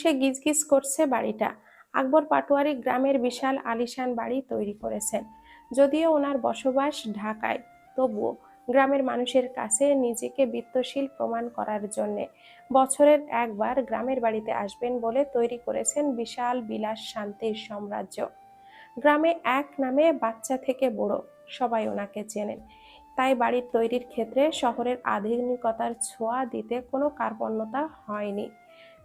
নকশে গিজগিজ করছে বাড়িটা। আকবর পাটোয়ারি গ্রামের বিশাল আলিশান বাড়ি তৈরি করেছেন। যদিও ওনার বসবাস ঢাকায়, তবুও গ্রামের মানুষের কাছে নিজেকে বিত্তশীল প্রমাণ করার জন্যে বছরের একবার গ্রামের বাড়িতে আসবেন বলে তৈরি করেছেন বিশাল বিলাস শান্তির সাম্রাজ্য। গ্রামে এক নামে বাচ্চা থেকে বুড়ো সবাই ওনাকে চেনেন। তাই বাড়ির তৈরির ক্ষেত্রে শহরের আধুনিকতার ছোঁয়া দিতে কোনো কার্পণ্যতা হয়নি।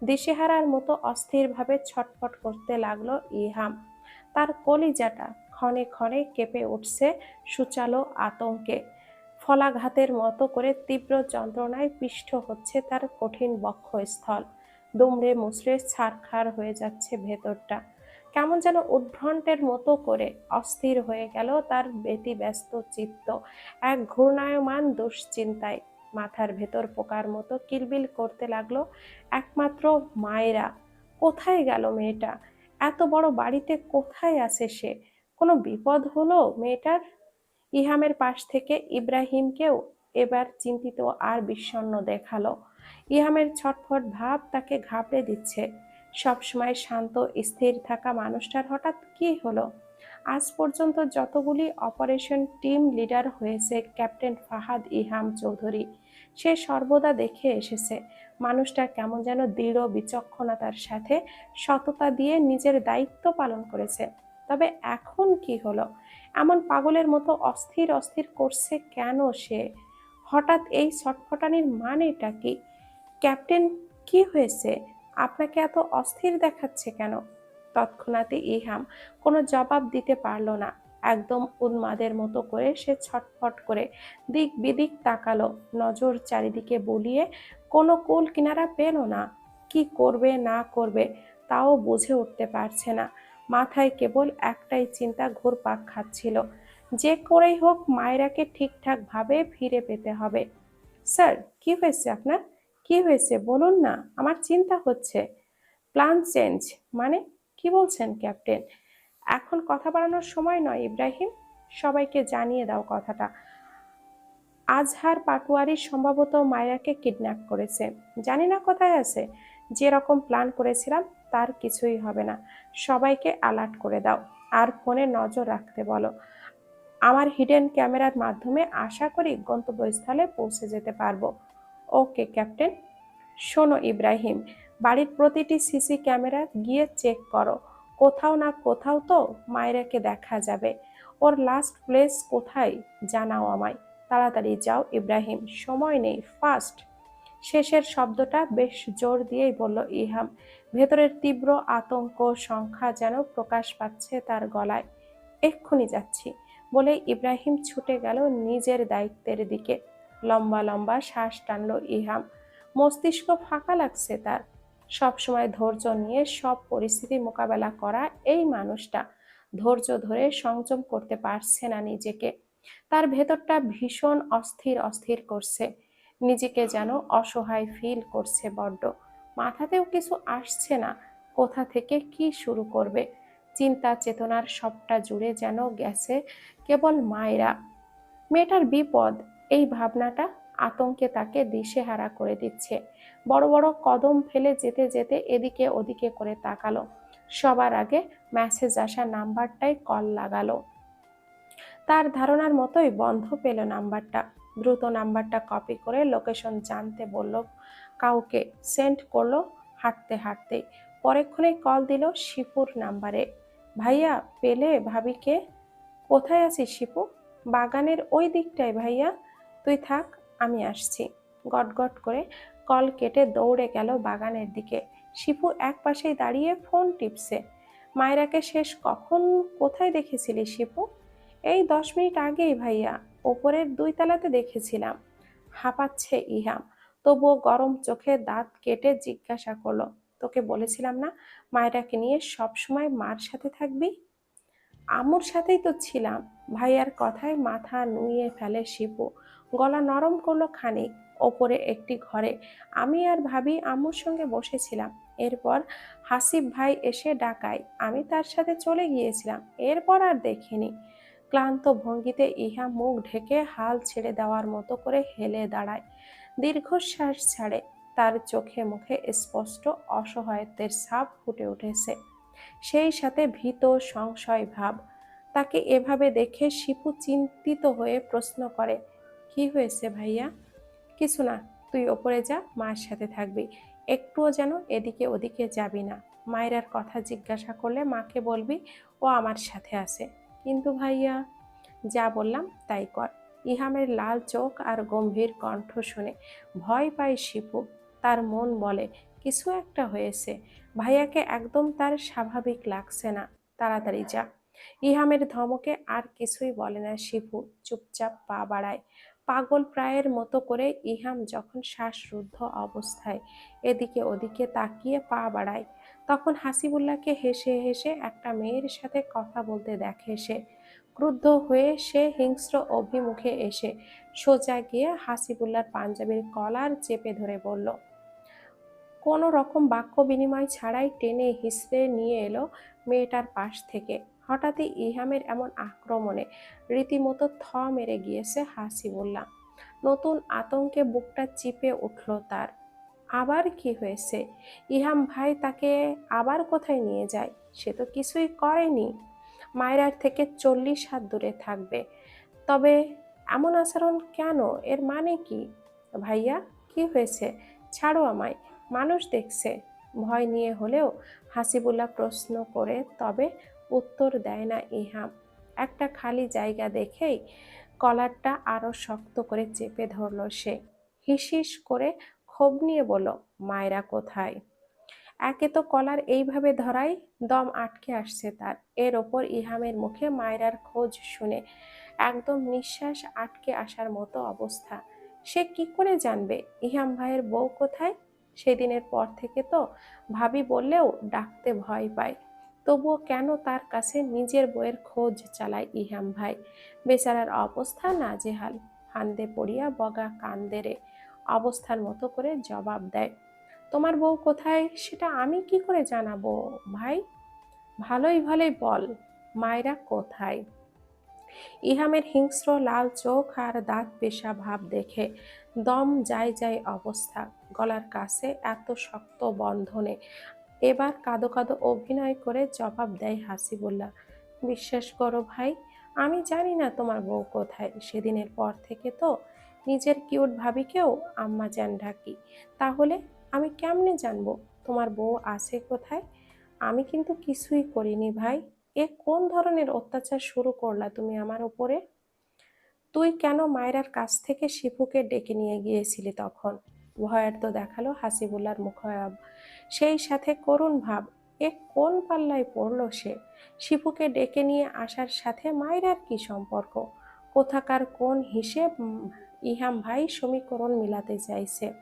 দিশেহারার মতো অস্থিরভাবে ছটফট করতে লাগল ইহাম। তার কলিজাটা ক্ষণে ক্ষণে কেঁপে উঠছে সুচালো আতঙ্কে। ফলাঘাতের মতো করে তীব্র যন্ত্রণায় পিষ্ট হচ্ছে তার কঠিন বক্ষস্থল। দুমড়ে মুচড়ে ছারখার হয়ে যাচ্ছে ভেতরটা। কেমন যেন উদ্ভ্রান্তের মতো করে অস্থির হয়ে গেল তার ব্যতিব্যস্ত চিত্ত। এক ঘূর্ণায়মান দুশ্চিন্তায় মাথার ভেতর পোকার মতো কিলবিল করতে লাগল একমাত্র মায়েরা। কোথায় গেল মেয়েটা? এত বড় বাড়িতে কোথায় আছে সে? কোনো বিপদ হলো মেয়েটার? ইহামের পাশ থেকে ইব্রাহিমকেও এবার চিন্তিত আর বিষণ্ণ দেখাল। ইহামের ছটফট ভাব তাকে ঘাবড়ে দিচ্ছে। সবসময় শান্ত, স্থির থাকা মানুষটার হঠাৎ কি হলো? আজ পর্যন্ত যতগুলি অপারেশন টিম লিডার হয়েছে ক্যাপ্টেন ফাহাদ ইহাম চৌধুরী সে সর্বদা দেখে এসেছে। মানুষটা কেমন যেন দৃঢ় বিচক্ষণতার সাথে সততা দিয়ে নিজের দায়িত্ব পালন করেছে। তবে এখন কি হলো? এমন পাগলের মতো অস্থির অস্থির করছে কেন সে? হঠাৎ এই ছটফটানির মানেটা কি? ক্যাপ্টেন, কি হয়েছে? আপনাকে এত অস্থির দেখাচ্ছে কেন? তৎক্ষণাৎই ইহাম কোনো জবাব দিতে পারল না। একদম উন্মাদের মতো করে সে ছটফট করে দিক বিদিক তাকালো, নজর চারিদিকে বলিয়ে, কোনো কুল কিনারা পেল না। কি করবে, না করবে, তাও বুঝে উঠতে পারছে না। মাথায় কেবল একটাই চিন্তা ঘুরপাক খাচ্ছিল, যে করেই হোক মায়েরাকে ঠিকঠাকভাবে ফিরে পেতে হবে। স্যার, কি হয়েছে আপনার? কি হয়েছে? বলুন না, আমার চিন্তা হচ্ছে। প্ল্যান চেঞ্জ মানে কি বলছেন ক্যাপ্টেন? এখন কথা বাড়ানোর সময় নয়, ইব্রাহিম। সবাইকে জানিয়ে দাও কথাটা। আজহার পাটোয়ারি সম্ভবত মায়েরাকে কিডন্যাপ করেছে। জানি না কোথায় আছে। যেরকম প্ল্যান করেছিলাম, তার কিছুই হবে না। সবাইকে অ্যালার্ট করে দাও। আর ফোনে নজর রাখতে বলো। আমার হিডেন ক্যামেরার মাধ্যমে আশা করি গন্তব্যস্থলে পৌঁছে যেতে পারব। Okay, captain. শোনো, ইব্রাহিম। বাড়ির প্রতিটি সিসি ক্যামেরা গিয়ে চেক করো। কোথাও না কোথাও তো মায়েরাকে দেখা যাবে। ওর লাস্ট প্লেস কোথায় জানাও আমায়। তাড়াতাড়ি যাও ইব্রাহিম, সময় নেই ফাস্ট শেষের শব্দটা বেশ জোর দিয়েই বলল ইহাম। ভেতরের তীব্র আতঙ্ক, সংখ্যা যেন প্রকাশ পাচ্ছে তার গলায়। এক্ষুনি যাচ্ছি। বলে ইব্রাহিম ছুটে গেল নিজের দায়িত্বের দিকে। লম্বা লম্বা শ্বাস টানল ইহাম। মস্তিষ্ক ফাঁকা লাগছে তার। সবসময় ধৈর্য নিয়ে সব পরিস্থিতি মোকাবেলা করা এই মানুষটা ধৈর্য ধরে সংযম করতে পারছে না নিজেকে। তার ভেতরটা ভীষণ অস্থির অস্থির করছে। নিজেকে যেন অসহায় ফিল করছে বড্ড। মাথাতেও কিছু আসছে না। কোথা থেকে কি শুরু করবে? চিন্তা চেতনার সবটা জুড়ে যেন গেছে কেবল মায়েরা। মেয়েটার বিপদ, এই ভাবনাটা আতঙ্কে তাকে দিশেহারা করে দিচ্ছে। বড় বড় কদম ফেলে যেতে যেতে এদিকে ওদিকে করে তাকালো। সবার আগে মেসেজ আসা নাম্বারটাই কল লাগালো। তার ধারণার মতোই বন্ধ পেল নাম্বারটা দ্রুত নাম্বারটা কপি করে লোকেশন জানতে বলল, কাউকে সেন্ড করল হাঁটতে হাঁটতে পরেক্ষণে কল দিল শিপুর নাম্বারে ভাইয়া, পেলে ভাবিকে? কোথায় আছিস শিপু? বাগানের ওই দিকটায় ভাইয়া। তুই থাক, আমি আসছি। গট গট করে কল কেটে দৌড়ে গেল বাগানের দিকে। শিপু এক পাশেই দাঁড়িয়ে ফোন টিপছে। মায়েরাকে শেষ কখন কোথায় দেখেছিলি শিপু? এই দশ মিনিট আগেই ভাইয়া, ওপরের দুই তলাতে দেখেছিলাম। হাঁপাচ্ছে ইহাম তবুও গরম চোখে দাঁত কেটে জিজ্ঞাসা করল, তোকে বলেছিলাম না মায়েরাকে নিয়ে সবসময় মার সাথে থাকবি? আমুর সাথেই তো ছিলাম। ভাইয়ার কথায় মাথা নুয়ে ফেলে শিপু। গলা নরম করল খানিক। ওপরে একটি ঘরে। আমি আর ভাবি আম্মুর সঙ্গে বসেছিলাম। এরপর হাসিব ভাই এসে ডাকায়। আমি তার সাথে চলে গিয়েছিলাম। এরপর আর দেখিনি। ক্লান্ত ভঙ্গিতে ইহা মুখ ঢেকে হাল ছেড়ে দেওয়ার মতো করে হেলে দাঁড়ায়। দীর্ঘশ্বাস ছাড়ে। তার চোখে মুখে স্পষ্ট অসহায়ত্বের ছাপ ফুটে উঠেছে। সেই সাথে ভীত সংশয় ভাব। তাকে এভাবে দেখে শিপু চিন্তিত হয়ে প্রশ্ন করে, কি হয়েছে ভাইয়া? কিছু না, তুই ওপরে যা, মায়ের সাথে থাকবি। একটুও যেন এদিকে ওদিকে যাবি না। মায়েরার কথা জিজ্ঞাসা করলে মাকে বলবি, ও আমার সাথে আছে। কিন্তু ভাইয়া, যা বললাম তাই কর। ইহামের লাল চোখ আর গম্ভীর কণ্ঠ শুনে ভয় পায় শিপু। তার মন বলে, কিছু একটা হয়েছে। ভাইয়াকে একদম তার স্বাভাবিক লাগছে না। তাড়াতাড়ি যা। ইহামের ধমকে আর কিছুই বলে না শিপু। চুপচাপ পা বাড়ায়। পাগল প্রায়ের মতো করে ইহাম যখন শ্বাসরুদ্ধ অবস্থায় এদিকে ওদিকে তাকিয়ে পা বাড়ায়, তখন হাসিবুল্লাহকে হেসে হেসে একটা মেয়ের সাথে কথা বলতে দেখে সে। ক্রুদ্ধ হয়ে সে হিংস্র অভিমুখে এসে সোজা গিয়ে হাসিবুল্লার পাঞ্জাবির কলার চেপে ধরে বলল, কোনো রকম বাক্য বিনিময় ছাড়াই টেনে হিসড়ে নিয়ে এলো মেয়েটার পাশ থেকে। হঠাৎই ইহামের এমন আক্রমণে রীতিমতো থ মেরে গিয়েছে হাসিবুল্লাহ। নতুন আতঙ্কে বুকটা চিপে উঠল তার। আবার কি হয়েছে? ইহাম ভাই তাকে আবার কোথায় নিয়ে যায়? সে তো কিছুই করেনি। মায়রার থেকে চল্লিশ হাত দূরে থাকবে। তবে এমন আচরণ কেন? এর মানে কি? ভাইয়া, কি হয়েছে? ছাড়ো আমায়। মানুষ দেখছে। ভয় নিয়ে হলেও হাসিবুল্লাহ প্রশ্ন করে, তবে উত্তর দেয় না ইহাম একটা খালি জায়গা দেখেই কলারটা আরও শক্ত করে চেপে ধরল সে। হিসিস করে ক্ষোভ নিয়ে বলল, মায়েরা কোথায়? একে তো কলার এইভাবে ধরাই দম আটকে আসছে তার। এর ওপর ইহামের মুখে মায়রার খোঁজ শুনে একদম নিঃশ্বাস আটকে আসার মতো অবস্থা। সে কি করে জানবে? ইহাম ভাইয়ের বউ কোথায়? সেদিনের পর থেকে তো ভাবি বললেও ডাকতে ভয় পায়। তবুও কেন তার কাছে নিজের বইয়ের খোঁজ চালায় ইহাম ভাই? বেচারার অবস্থা নাজেহাল। ফান্দে পড়িয়া বগা কান্দেরে অবস্থার মতো করে জবাব দেয়, তোমার বউ কোথায়? সেটা আমি কি করে জানাব ভাই? ভালোই ভালোই বল, মায়েরা কোথায়? ইহামের হিংস্র লাল চোখ আর দাঁত পেশা ভাব দেখে দম যায় যায় অবস্থা। গলার কাছে এত শক্ত বন্ধনে এবার কাঁদো কাদো অভিনয় করে জবাব দেয় হাসি হাসিবুল্লাহ। বিশ্বাস করো ভাই, আমি জানি না তোমার বউ কোথায়। সেদিনের পর থেকে তো নিজের কিউট ভাবিকেও আম্মা যান ডাকি। তাহলে আমি কেমনে জানব তোমার বউ আছে কোথায়? আমি কিন্তু কিছুই করিনি ভাই। এ কোন ধরনের অত্যাচার শুরু করলা তুমি আমার উপরে? তুই কেন মায়েরার কাছ থেকে শিপুকে ডেকে নিয়ে গিয়েছিলি তখন? ভয়ার্থ দেখাল হাসিবুল্লার মুখায়াব সেই সাথে করুণ ভাব এ কোন পাল্লায় পড়ল সে। শিপুকে ডেকে নিয়ে আসার সাথে মায়েরার কি সম্পর্ক? কোথাকার কোন হিসেব ইহাম ভাই সমীকরণ মিলাতে চাইছে?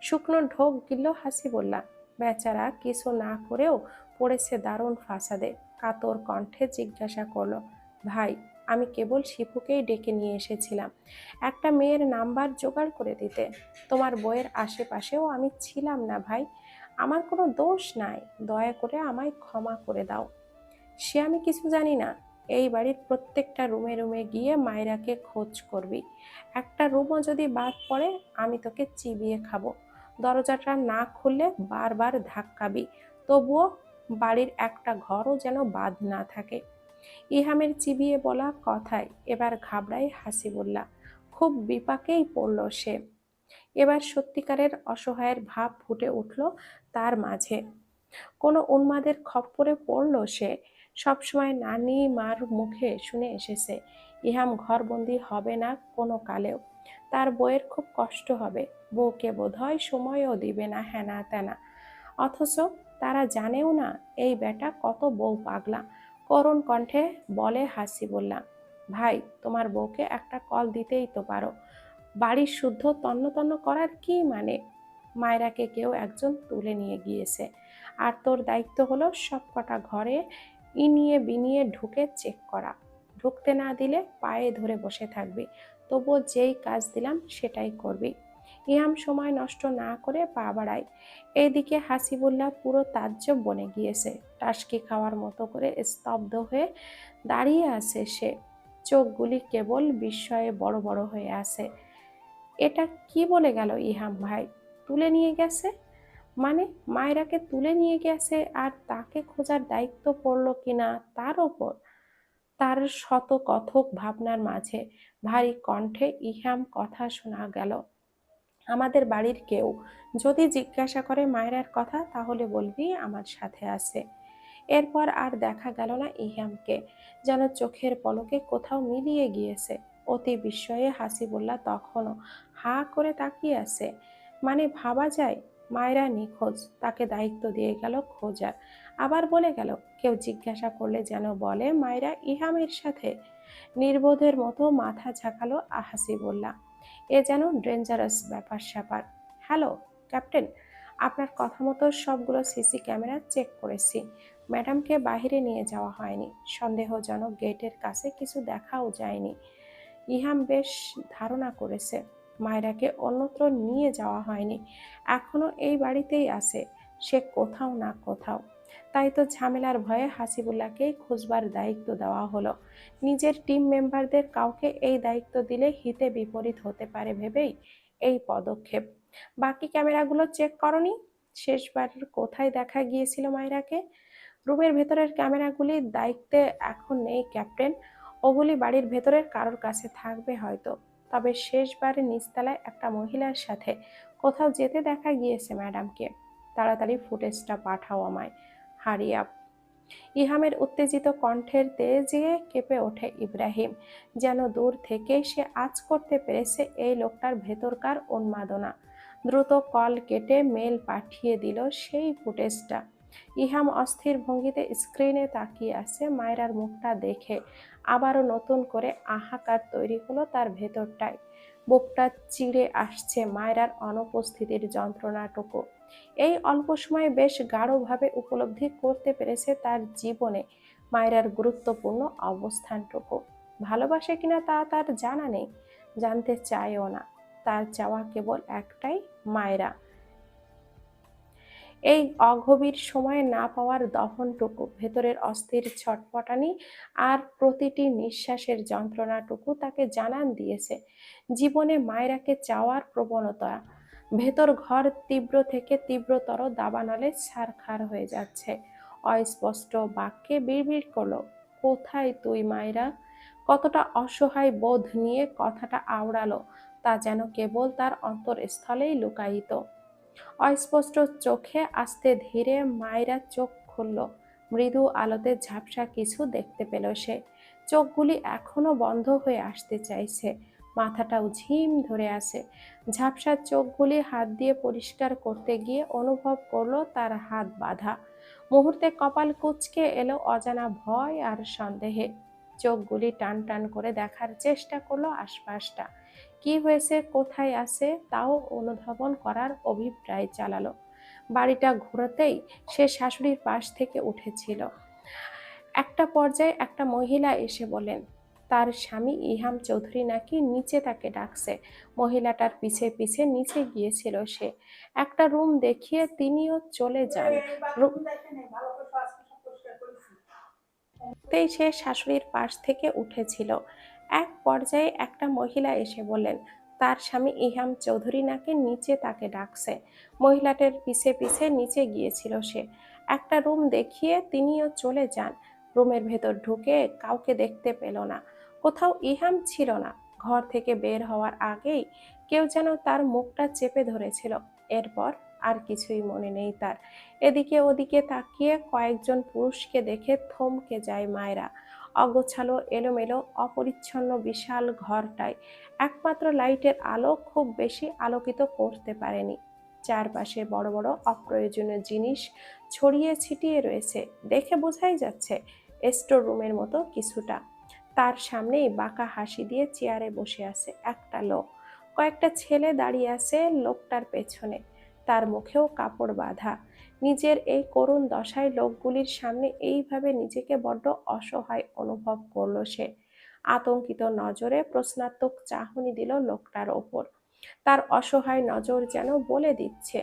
শুকনো ঢোক গিল হাসিবুল্লাহ। বেচারা কিছু না করেও পড়েছে দারুণ ফাসাদে। কাতর কণ্ঠে জিজ্ঞাসা করল, ভাই, আমি কেবল শিপুকেই ডেকে নিয়ে এসেছিলাম। একটা মেয়ের নাম্বার জোগাড় করে দিতে। তোমার বইয়ের আশেপাশেও আমি ছিলাম না ভাই। আমার কোনো দোষ নাই। দয়া করে আমায় ক্ষমা করে দাও। সে আমি কিছু জানি না। এই বাড়ির প্রত্যেকটা রুমে রুমে গিয়ে মায়রাকে খোঁজ করবি। একটা রুমও যদি বাদ পড়ে, আমি তোকে চিবিয়ে খাব। দরজাটা না খুললে বারবার ধাক্কাবি। তবুও বাড়ির একটা ঘরও যেন বাদ না থাকে। ইহামের চিবিয়ে বলা কথায় এবার ঘাবড়ায় হাসিবুল্লাহ। খুব বিপাকেই পড়ল সে। এবার সত্যিকারের অসহায়ের ভাব ফুটে উঠল তার মাঝে। কোনো উন্মাদের খপ্পরে পড়ল সে। সবসময় নানি মার মুখে শুনে এসেছে, ইহাম ঘরবন্দি হবে না কোনো কালেও। তার বইয়ের খুব কষ্ট হবে, বউকে বোধহয় সময়ও দিবে না হেনা তেনা অথচ তারা জানেও না এই বেটা কত বউ পাগলা। করুণ কণ্ঠে বলে হাসি বললাম, ভাই, তোমার বউকে একটা কল দিতেই তো পারো। বাড়ির শুদ্ধ তন্ন তন্ন করার কি মানে? মায়রাকে কেউ একজন তুলে নিয়ে গিয়েছে। আর তোর দায়িত্ব হলো সব কটা ঘরে ইনিয়ে বিনিয়ে ঢুকে চেক করা। ঢুকতে না দিলে পায়ে ধরে বসে থাকবি। তবুও যেই কাজ দিলাম সেটাই করবি। ইহাম সময় নষ্ট না করে পা বাড়ায়। এইদিকে হাসিবুল্লাহ পুরো তাজ্জব বনে গিয়েছে। টাসকি খাওয়ার মতো করে স্তব্ধ হয়ে দাঁড়িয়ে আছে সে। চোখগুলি কেবল বিস্ময়ে বড় বড় হয়ে আছে। এটা কি বলে গেল ইহাম ভাই? তুলে নিয়ে গেছে? মানে মায়রাকে তুলে নিয়ে গেছে আর তাকে খোঁজার দায়িত্ব পড়ল কিনা তার ওপর? তার শত কথক ভাবনার মাঝে ভারী কণ্ঠে ইহাম কথা শোনা গেল। আমাদের বাড়ির কেউ যদি জিজ্ঞাসা করে মায়রার কথা, তাহলে বলবি আমার সাথে আছে। এরপর আর দেখা গেল না ইহামকে, যেন চোখের পলকে কোথাও মিলিয়ে গিয়েছে। অতি বিস্ময়ে হাসি হাসিবুল্লাহ তখনও হা করে তাকিয়ে আছে। মানে ভাবা যায়, মায়েরা নিখোঁজ, তাকে দায়িত্ব দিয়ে গেল খোঁজার। আবার বলে গেল, কেউ জিজ্ঞাসা করলে যেন বলে, মায়েরা ইহামের সাথে। নির্বোধের মতো মাথা ঝাঁকালো হাসিবুল্লাহ এ যেন ডেঞ্জারাস ব্যাপার স্যাপার। হ্যালো, ক্যাপ্টেন, আপনার কথা মতো সবগুলো সিসি ক্যামেরা চেক করেছি। ম্যাডামকে বাইরে নিয়ে যাওয়া হয়নি। সন্দেহজনক গেটের কাছে কিছু দেখাও যায়নি। ইহাম বেশ ধারণা করেছে। মায়রাকে অন্যত্র নিয়ে যাওয়া হয়নি। এখনও এই বাড়িতেই আছে। সে কোথাও না কোথাও। তাই তো ঝামেলার ভয়ে হাসিবুল্লাহকেই খুঁজবার দায়িত্ব দেওয়া হলো। নিজের টিম মেম্বারদের কাউকে এই দায়িত্ব দিলে হিতে বিপরীত হতে পারে ভেবেই এই পদক্ষেপ। বাকি ক্যামেরাগুলো চেক করনি? শেষবার কোথায় দেখা গিয়েছিল মায়রাকে? রুমের ভেতরের ক্যামেরাগুলির দায়িত্বে এখন নেই, ক্যাপ্টেন। ওগুলি বাড়ির ভেতরের কারোর কাছে থাকবে হয়তো। তবে শেষবারে নিচতলায় একটা মহিলার সাথে কোথাও যেতে দেখা গিয়েছে ম্যাডামকে। তাড়াতাড়ি ফুটেজটা পাঠাও আমায়। হারিয়া ইহামের উত্তেজিত কণ্ঠের তেজে কেঁপে ওঠে ইব্রাহিম। যেন দূর থেকে সে আজ করতে পেরেছে এই লোকটার ভেতরকার উন্মাদনা। দ্রুত কল কেটে মেল পাঠিয়ে দিল সেই ফুটেজটা। ইহাম অস্থির ভঙ্গিতে স্ক্রিনে তাকিয়ে আছে মায়রার মুখটা দেখে। আবারও নতুন করে আহাকার তৈরি হলো তার ভেতরটায়। বুকটা চিড়ে আসছে মায়রার অনুপস্থিতির যন্ত্রণাটুকু। এই অল্প সময়ে বেশ গাঢ়ভাবে উপলব্ধি করতে পেরেছে তার জীবনে মায়রার গুরুত্বপূর্ণ অবস্থানটুকু। ভালোবাসে কিনা তা তার জানা নেই, জানতে চায়ও না। তার চাওয়া কেবল একটাই, মায়রা। এই অগভীর সময়ে না পাওয়ার দহনটুকু, ভেতরের অস্থির ছটপটানি আর প্রতিটি নিঃশ্বাসের যন্ত্রণাটুকু তাকে জানান দিয়েছে। জীবনে মায়রাকে চাওয়ার প্রবণতা, ভেতর ঘর তীব্র থেকে তীব্রতর দাবানলে ছারখার হয়ে যাচ্ছে। অস্পষ্ট বাক্যে বিড়বিড় করল, কোথায় তুই মায়রা? কতটা অসহায় বোধ নিয়ে কথাটা আওড়ালো, তা যেন কেবল তার অন্তরস্থলেই লুকায়িত। অস্পষ্ট চোখে আস্তে ধীরে মায়েরা চোখ খুলল। মৃদু আলোতে ঝাপসা কিছু দেখতে পেল সে। চোখগুলি এখনও বন্ধ হয়ে আসতে চাইছে। মাথাটাও ঝিম ধরে আছে। ঝাপসা চোখগুলি হাত দিয়ে পরিষ্কার করতে গিয়ে অনুভব করল তার হাত বাঁধা। মুহূর্তে কপাল কুচকে এলো অজানা ভয় আর সন্দেহে। চোখগুলি টান টান করে দেখার চেষ্টা করল আশপাশটা। কি হয়েছে, কোথায় আছে, তাও অনুধাবন করার অভিপ্রায় চালালো। বাড়িটা ঘোরাতেই সে শাশুড়ির পাশ থেকে উঠেছিল। একটা পর্যায়ে একটা মহিলা এসে বলেন তার স্বামী ইহাম চৌধুরী নাকি নিচে তাকে ডাকছে। মহিলাটার পিছে পিছে নিচে গিয়েছিল সে। একটা রুম দেখিয়ে তিনিও চলে যান। সে শাশুড়ির পাশ থেকে উঠেছিল। এক পর্যায়ে একটা মহিলা এসে বললেন, তার স্বামী ইহাম চৌধুরী নাকি নিচে তাকে ডাকছে? মহিলাটার পিছে পিছে নিচে গিয়েছিল সে। একটা রুম দেখিয়ে তিনিও চলে যান। রুমের ভেতর ঢুকে কাউকে দেখতে পেল না। কোথাও ইহাম ছিল না। ঘর থেকে বের হওয়ার আগেই কেউ যেন তার মুখটা চেপে ধরেছিল। এরপর আর কিছুই মনে নেই তার। এদিকে ওদিকে তাকিয়ে কয়েকজন পুরুষকে দেখে থমকে যায় মায়েরা। অগোছালো, এলোমেলো, অপরিচ্ছন্ন, বিশাল ঘরটায় একমাত্র লাইটের আলো খুব বেশি আলোকিত করতে পারেনি। চারপাশে বড় বড় অপ্রয়োজনীয় জিনিস ছড়িয়ে ছিটিয়ে রয়েছে, দেখে বোঝাই যাচ্ছে স্টোর রুমের মতো কিছুটা। তার সামনেই বাঁকা হাসি দিয়ে চেয়ারে বসে আছে একটা লোক। কয়েকটা ছেলে দাঁড়িয়ে আছে লোকটার পেছনে। তার মুখেও কাপড় বাঁধা। নিজের এই করুণ দশায় লোকগুলির সামনে এইভাবে নিজেকে বড্ড অসহায় অনুভব করল সে। আতঙ্কিত নজরে প্রশ্নাত্মক চাহনি দিল লোকটার ওপর। তার অসহায় নজর যেন বলে দিচ্ছে,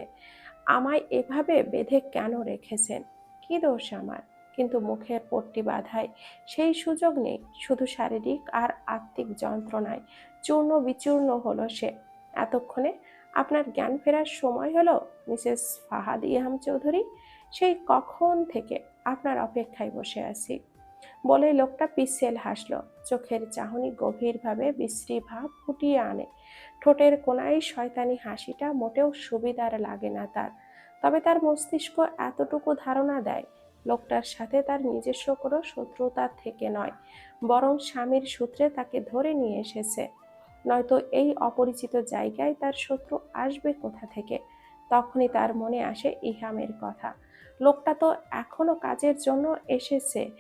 আমায় এভাবে বেঁধে কেন রেখেছেন? কি দোষ আমার? কিন্তু মুখের পট্টি বাধায় সেই সুযোগ নেই, শুধু শারীরিক আর আত্মিক যন্ত্রণায় চূর্ণ বিচূর্ণ হলো সে। এতক্ষণে আপনার জ্ঞান ফেরার সময় হলো মিসেস ফাহাদ ইহাম চৌধুরী। সেই কখন থেকে আপনার অপেক্ষায় বসে আছি। বলে লোকটা পিসেল হাসলো। চোখের চাহনি গভীরভাবে বিশ্রী ভাব ফুটিয়ে আনে। ঠোঁটের কোনায় শয়তানি হাসিটা মোটেও সুবিধার লাগে না তার। তবে তার মস্তিষ্ক এতটুকু ধারণা দেয়, লোকটার সাথে তার নিজস্ব কোনো শত্রুতা থেকে নয়, বরং স্বামীর সূত্রে তাকে ধরে নিয়ে এসেছে। নয়তো এই অপরিচিত জায়গায় তার শত্রু আসবে কোথা থেকে? তখনই তার মনে আসে ইহামের কথা। লোকটা তো এখনও কাজের জন্য এসেছে।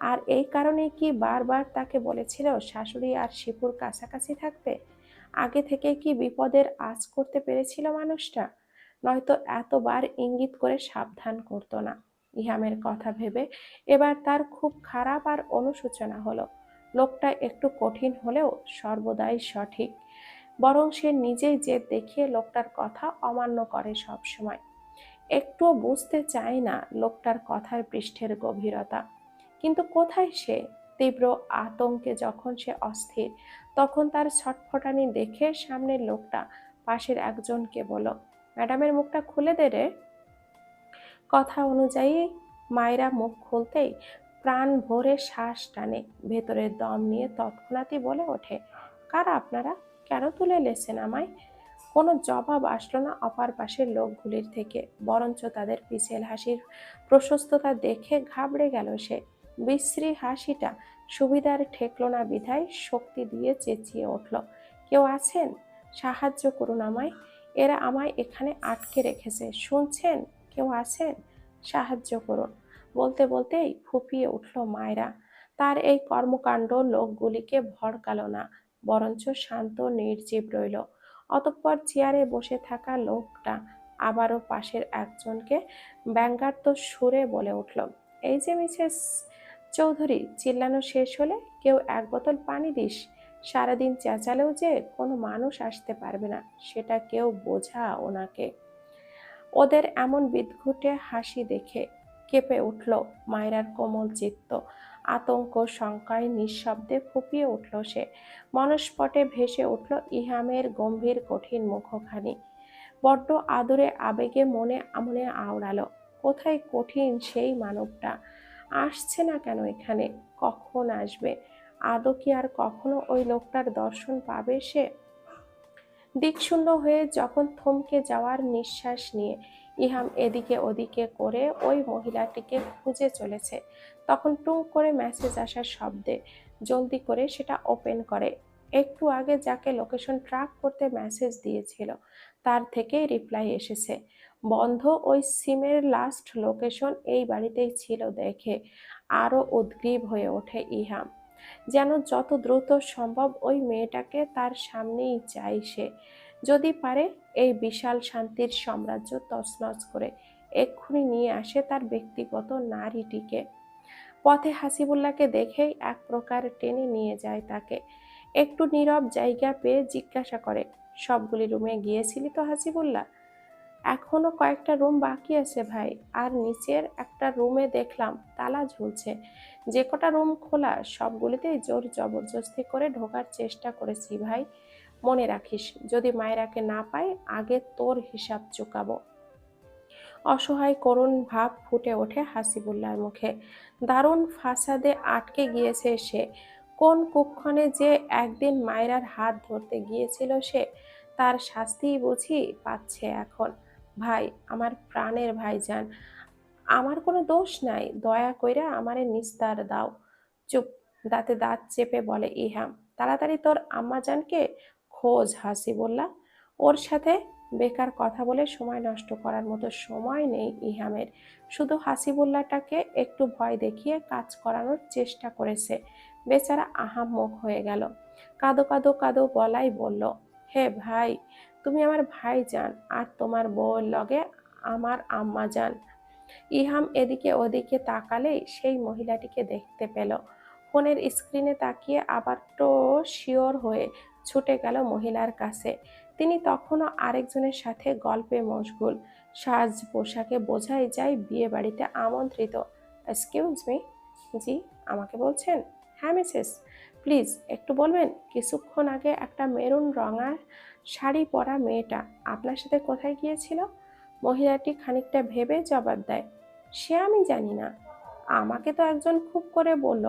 আর এই কারণে কি বারবার তাকে বলেছিল শাশুড়ি আর শিপুর কাছাকাছি থাকতে? আগে থেকে কি বিপদের আজ করতে পেরেছিল মানুষটা? নয়তো এতবার ইঙ্গিত করে সাবধান করতো না। ইহামের কথা ভেবে এবার তার খুব খারাপ আর অনুশোচনা হলো। লোকটা একটু কঠিন হলেও সর্বদাই সঠিক। বরং সে নিজেই জেদ দেখিয়ে লোকটার কথা অমান্য করে সব সময় একটুও বুঝতে চায় না লোকটার কথার পৃষ্ঠের গভীরতা। কিন্তু কোথায় সে? তীব্র আতঙ্কে যখন সে অস্থির, তখন তার ছটফটানি দেখে সামনের লোকটা পাশের একজনকে বলল, ম্যাডামের মুখটা খুলে দে রে। কথা অনুযায়ী মায়েরা মুখ খুলতেই প্রাণ ভরে শ্বাস টানে ভেতরের দম নিয়ে তৎক্ষণাৎই বলে ওঠে, কারা আপনারা? কেন তুলে লেছেন আমায়? কোনো জবাব আসলো না অপার পাশের লোকগুলির থেকে, বরঞ্চ তাদের পিছেল হাসির প্রশস্ততা দেখে ঘাবড়ে গেল সে। বিশ্রী হাসিটা সুবিধার ঠেকলো না বিধায় শক্তি দিয়ে চেঁচিয়ে উঠল, কেউ আছেন? সাহায্য করুন আমায়। এরা আমায় এখানে আটকে রেখেছে। শুনছেন? কেউ আছেন? সাহায্য করুন। বলতে বলতেই ফুপিয়ে উঠল মায়েরা। তার এই কর্মকাণ্ড লোকগুলিকে ভড়কালো না, বরঞ্চ শান্ত, নির্জীব রইল। অতঃপর চেয়ারে বসে থাকা লোকটা আবারও পাশের একজনকে ব্যঙ্গাত্ম সুরে বলে উঠল, এই যে মিসেস চৌধুরী, চিল্লানো শেষ হলে কেউ এক বোতল পানি দিস। সারাদিন চেঁচালেও যে কোনো মানুষ আসতে পারবে না, সেটা কেউ বোঝা ওনাকে। ওদের এমন বিদঘুটে হাসি দেখে কেঁপে উঠল মায়রার কোমল চিত্ত। আতঙ্ক, শঙ্কায়, নিঃশব্দে ফুপিয়ে উঠল সে। মনস্পটে ভেসে উঠল ইহামের গম্ভীর, কঠিন মুখখানি। বড্ড আদরে আবেগে মনে আমনে আওড়ালো, কোথায় কঠিন সেই মানবটা? আসছে না কেন এখানে? কখন আসবে? আদৌ কি আর কখনো ওই লোকটার দর্শন পাবে সে? দিকশূন্য হয়ে যখন থমকে যাওয়ার নিঃশ্বাস নিয়ে ইহাম এদিকে ওদিকে করে ওই মহিলাটিকে খুঁজে চলেছে। তখন টুং করে মেসেজ আসার শব্দে জলদি করে সেটা ওপেন করে। একটু আগে যাকে লোকেশন ট্র্যাক করতে মেসেজ দিয়েছিল, তার থেকেই রিপ্লাই এসেছে। বন্ধ ওই সিমের লাস্ট লোকেশন এই বাড়িতেই ছিল দেখে আরও উদ্গ্রীব হয়ে ওঠে ইহাম। যেন যত দ্রুত সম্ভব ওই মেয়েটাকে তার সামনেই চাই সে। যদি পারে এই বিশাল শান্তির সাম্রাজ্য তছনছ করে এক্ষুনি নিয়ে আসে তার ব্যক্তিগত নারীটিকে। পথে হাসিবুল্লাহকে দেখেই এক প্রকার টেনে নিয়ে যায় তাকে। একটু নীরব জায়গা পেয়ে জিজ্ঞাসা করে, সবগুলি রুমে গিয়েছিলি তো হাসিবুল্লাহ? এখনও কয়েকটা রুম বাকি আছে ভাই, আর নিচের একটা রুমে দেখলাম, তালা ঝুলছে। যে কটা রুম খোলা, সবগুলিতেই জোর জবরদস্তি করে ঢোকার চেষ্টা করেছি ভাই। মনে রাখিস, যদি মায়েরাকে না পাই আগে তোর হিসাব চুকাবো। অসহায় করুণ ভাব ফুটে ওঠে হাসিবুল্লার মুখে। দারুণ ফাসাদে আটকে গিয়েছে সে। কোন কুক্ষণে যে একদিন মায়েরার হাত ধরতে গিয়েছিল সে, তার শাস্তি বুঝি পাচ্ছে এখন। ভাই, আমার প্রাণের ভাইজান, আমার কোনো দোষ নাই, দয়া কইরা আমারে নিস্তার দাও। চুপ, দাঁতে দাঁত চেপে বলে, ইহাম, তাড়াতাড়ি তোর আম্মাজানকে খোঁজ হাসি বললা। ওর সাথে বেকার কথা বলে সময় নষ্ট করার মতো সময় নেই ইহামের। শুধু হাসিবুল্লাটাকে একটু ভয় দেখিয়ে কাজ করানোর চেষ্টা করেছে। বেচারা আহাম্মক হয়ে গেল। কাদো কাদো কাদো বলাই বলল, হে ভাই, তুমি আমার ভাই যান আর তোমার বউয়ের লগে আমার আম্মা যান ইহাম এদিকে ওদিকে তাকালেই সেই মহিলাটিকে দেখতে পেল। ফোনের স্ক্রিনে তাকিয়ে আবার তো শিওর হয়ে ছুটে গেল মহিলার কাছে। তিনি তখনও আরেকজনের সাথে গল্পে মশগুল। সাজ পোশাকে বোঝাই যায় বিয়ে বাড়িতে আমন্ত্রিত। এক্সকিউজ মি জি, আমাকে বলছেন? হ্যাঁ মিসেস প্লিজ একটু বলবেন? কিছুক্ষণ আগে একটা মেরুন রঙা শাড়ি পরা মেয়েটা আপনার সাথে কোথায় গিয়েছিল? মহিলাটি খানিকটা ভেবে জবাব দেয়, সে আমি জানি না। আমাকে তো একজন খুব করে বলল,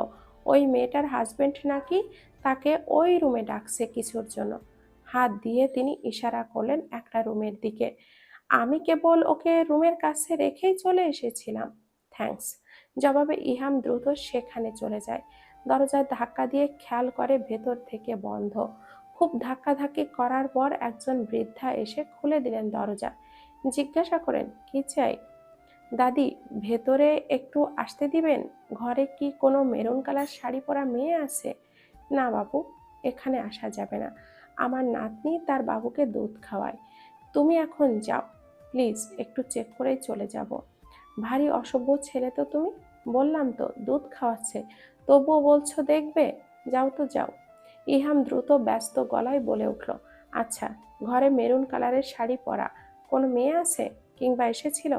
ওই মেয়েটার হাজবেন্ড নাকি তাকে ওই রুমে ডাকছে কিছুর জন্য। হাত দিয়ে তিনি ইশারা করলেন একটা রুমের দিকে। আমি কেবল ওকে রুমের কাছে রেখেই চলে এসেছিলাম। থ্যাঙ্কস। জবাবে ইহাম দ্রুত সেখানে চলে যায়। দরজায় ধাক্কা দিয়ে খেয়াল করে ভেতর থেকে বন্ধ। খুব ধাক্কাধাক্কি করার পর একজন বৃদ্ধা এসে খুলে দিলেন দরজা। জিজ্ঞাসা করেন কি চাই? দাদি, ভেতরে একটু আসতে দিবেন? ঘরে কি কোনো মেরুন কালার শাড়ি পরা মেয়ে আছে? না বাবু, এখানে আসা যাবে না। আমার নাতনি তার বাবুকে দুধ খাওয়ায়। তুমি এখন যাও, প্লিজ একটু চেক করেই চলে যাব। ভারী অসভ্য ছেলে তো তুমি? বললাম তো, দুধ খাওয়াচ্ছে। তবুও বলছো দেখবে? যাও তো যাও। ইহাম দ্রুত ব্যস্ত গলায় বলে উঠল আচ্ছা ঘরে মেরুন কালারের শাড়ি পরা কোনো মেয়ে আছে কিংবা এসেছিল?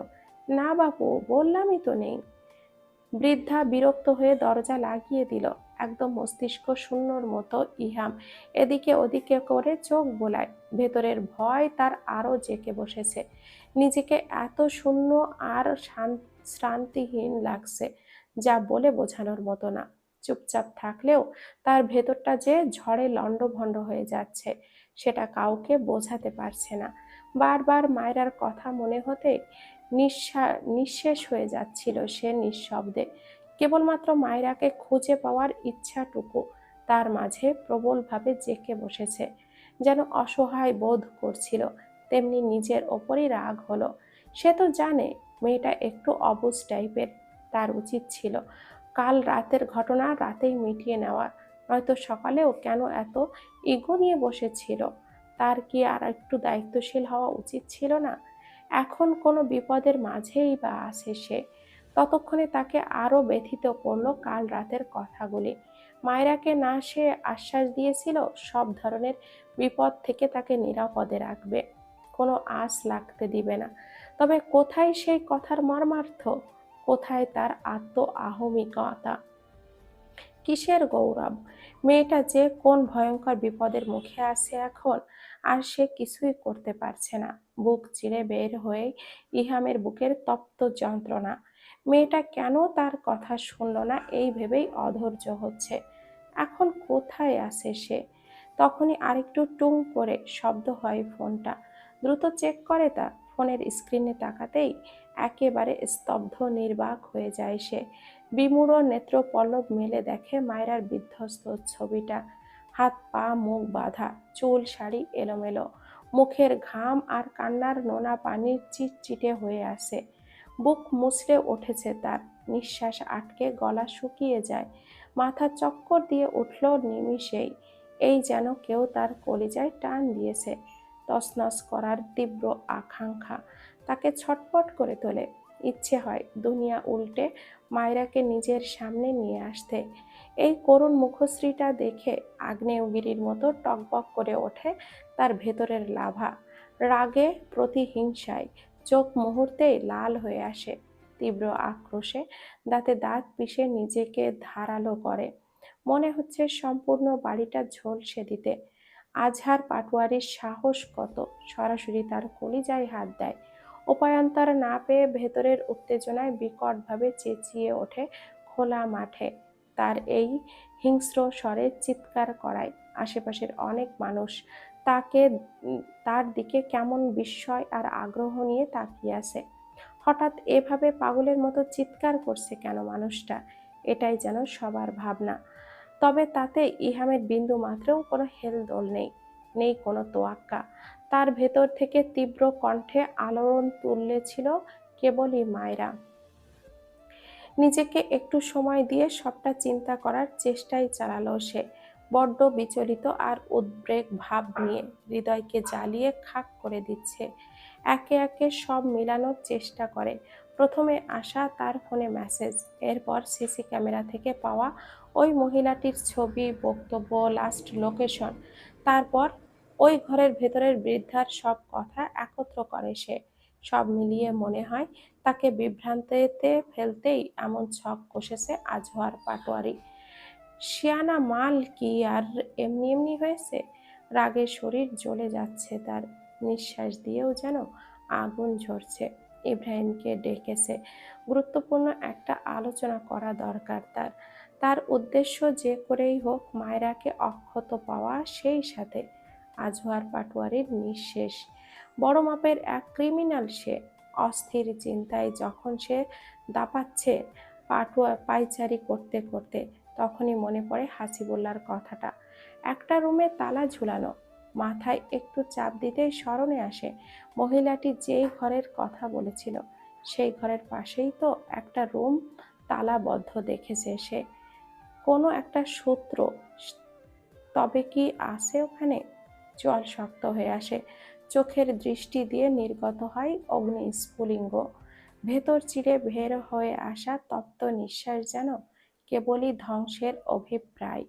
না বাপু বললামই তো নেই। বৃদ্ধা বিরক্ত হয়ে দরজা লাগিয়ে দিল। একদম মস্তিষ্ক শূন্যর মতো ইহাম। এদিকে ওদিকে করে চোখ বোলায়। ভেতরের ভয় তার আরও জেকে বসেছে। নিজেকে এত শূন্য আর শ্রান্তিহীন লাগছে যা বলে বোঝানোর মতো না। চুপচাপ থাকলেও তার ভেতরটা যে ঝড়ে লণ্ডভণ্ড হয়ে যাচ্ছে, সেটা কাউকে বোঝাতে পারছে না। বারবার মায়রার কথা মনে হতে নিঃশ্বাস নিঃশেষ হয়ে যাচ্ছিল সে নিঃশব্দে। কেবলমাত্র মায়রাকে খুঁজে পাওয়ার ইচ্ছাটুকু তার মাঝে প্রবলভাবে জেকে বসেছে। যেন অসহায় বোধ করছিল, তেমনি নিজের ওপরই রাগ হলো। সে তো জানে মেয়েটা একটু অবুজ টাইপের, তার উচিত ছিল। কাল রাতের ঘটনা রাতেই মিটিয়ে নেওয়া, নয়তো সকালেও কেন এত ইগো নিয়ে বসেছিল? তার কি আর একটু দায়িত্বশীল হওয়া উচিত ছিল না? এখন কোনো বিপদের মাঝেই বা আসে সে। ততক্ষণে তাকে আরও ব্যথিত করল কাল রাতের কথাগুলি। মায়রাকে না সে আশ্বাস দিয়েছিল, সব ধরনের বিপদ থেকে তাকে নিরাপদে রাখবে। কোনো আশ লাগতে দিবে না। তবে কোথায় সেই কথার মর্মার্থ? কোথায় তার আত্ম আহমিকতা কিসের গৌরব? মেয়েটা যে কোন ভয়ঙ্কর বিপদের মুখে আছে এখন, আর সে কিছুই করতে পারছে না। বুক চিড়ে বের হয়ে ইহামের বুকের তপ্ত যন্ত্রণা। মেয়েটা কেন তার কথা শুনল না? এই ভেবেই অধৈর্য হচ্ছে। এখন কোথায় আছে সে? তখনই আরেকটু টুং করে শব্দ হয় ফোনটা। দ্রুত চেক করে তা। ফোনের স্ক্রিনে তাকাতেই একেবারে স্তব্ধ, নির্বাক হয়ে যায় সে। বিমূঢ় নেত্র পল্লব মেলে দেখে মায়রার বিধ্বস্ত ছবিটা। হাত, পা, মুখ বাঁধা, চুল, শাড়ি এলোমেলো। মুখের ঘাম আর কান্নার নোনা পানির চিটচিটে হয়ে আসে বুক মুচড়ে উঠেছে তার। নিঃশ্বাস আটকে গলা শুকিয়ে যায়। মাথা চক্কর দিয়ে উঠল নিমিষেই। এই যেন কেউ তার কলিজায় টান দিয়েছে। তছনছ করার তীব্র আকাঙ্ক্ষা তাকে ছটপট করে তোলে। ইচ্ছে হয় দুনিয়া উল্টে মায়রাকে নিজের সামনে নিয়ে আসতে। এই করুণ মুখশ্রীটা দেখে আগ্নেয়গিরির মতো টকবক করে ওঠে তার ভেতরের লাভা। রাগে প্রতিহিংসায় চোখ মুহূর্তেই লাল হয়ে আসে, তীব্র আক্রোশে। দাঁতে দাঁত পিষে নিজেকে ধারালো করে। মনে হচ্ছে সম্পূর্ণ বাড়িটা ঝলসে দিতে। আজহার পাটোয়ারির সাহস কত? সরাসরি তার কলিজায় হাত দেয়। উপায়ান্তর না পেয়ে ভেতরের উত্তেজনায় বিকটভাবে চেঁচিয়ে ওঠে খোলা মাঠে। তার এই হিংস্র স্বরে চিৎকার করায় আশেপাশের অনেক মানুষ তাকে তার দিকে কেমন বিস্ময় আর আগ্রহ নিয়ে তাকিয়ে আছে। হঠাৎ এভাবে পাগলের মতো চিৎকার করছে কেন মানুষটা? এটাই যেন সবার ভাবনা। তবে তাতে ইহামের বিন্দু মাত্রেও কোনো হেলদোল নেই নেই কোনো তোয়াক্কা। তার ভেতর থেকে তীব্র কণ্ঠে আলোড়ন তুললেছিল কেবলই মায়রা। নিজেকে একটু সময় দিয়ে সবটা চিন্তা করার চেষ্টাই চালালো সে। বড্ড বিচলিত আর উদ্বেগ ভাব নিয়ে হৃদয়কে জ্বালিয়ে খাক করে দিচ্ছে। একে একে সব মেলানোর চেষ্টা করে। প্রথমে আসা তার ফোনে মেসেজ। এরপর সিসি ক্যামেরা থেকে পাওয়া ওই মহিলাটির ছবি, বক্তব্য লাস্ট লোকেশন তারপর ওই ঘরের ভেতরের বৃদ্ধার সব কথা একত্র করে সে। সব মিলিয়ে মনে হয় তাকে বিভ্রান্তিতে ফেলতেই এমন ছক কষেছে আজহার পাটোয়ারি। শিয়ানা মাল কি আর এমনি এমনি হয়েছে? রাগে শরীর জ্বলে যাচ্ছে তার। নিঃশ্বাস দিয়েও যেন আগুন ঝরছে। ইব্রাহিমকে ডেকেছে। গুরুত্বপূর্ণ একটা আলোচনা করা দরকার তার। তার উদ্দেশ্য যে করেই হোক মায়রাকে অক্ষত পাওয়া সেই সাথে। আজহার পাটোয়ারির নিঃশেষ। বড় মাপের এক ক্রিমিনাল সে। অস্থির চিন্তায় যখন সে দাপাচ্ছে, পাটুয়া পাইচারি করতে করতে তখনই মনে পড়ে হাসিবুল্লার কথাটা। একটা রুমে তালা ঝুলানো, মাথায় একটু চাপ দিতেই স্মরণে আসে মহিলাটি যেই ঘরের কথা বলেছিল। সেই ঘরের পাশেই তো একটা রুম তালাবদ্ধ দেখেছে সে। কোনো একটা সূত্র, তবে কি আছে ওখানে? জল শক্ত হয়ে আসে। চোখের দৃষ্টি দিয়ে নির্গত হয় অগ্নি স্ফুলিঙ্গ। ভেতর চিরে বের হয়ে আসা তপ্ত নিঃশ্বাস যেন কেবলই ধ্বংসের অভিপ্রায়।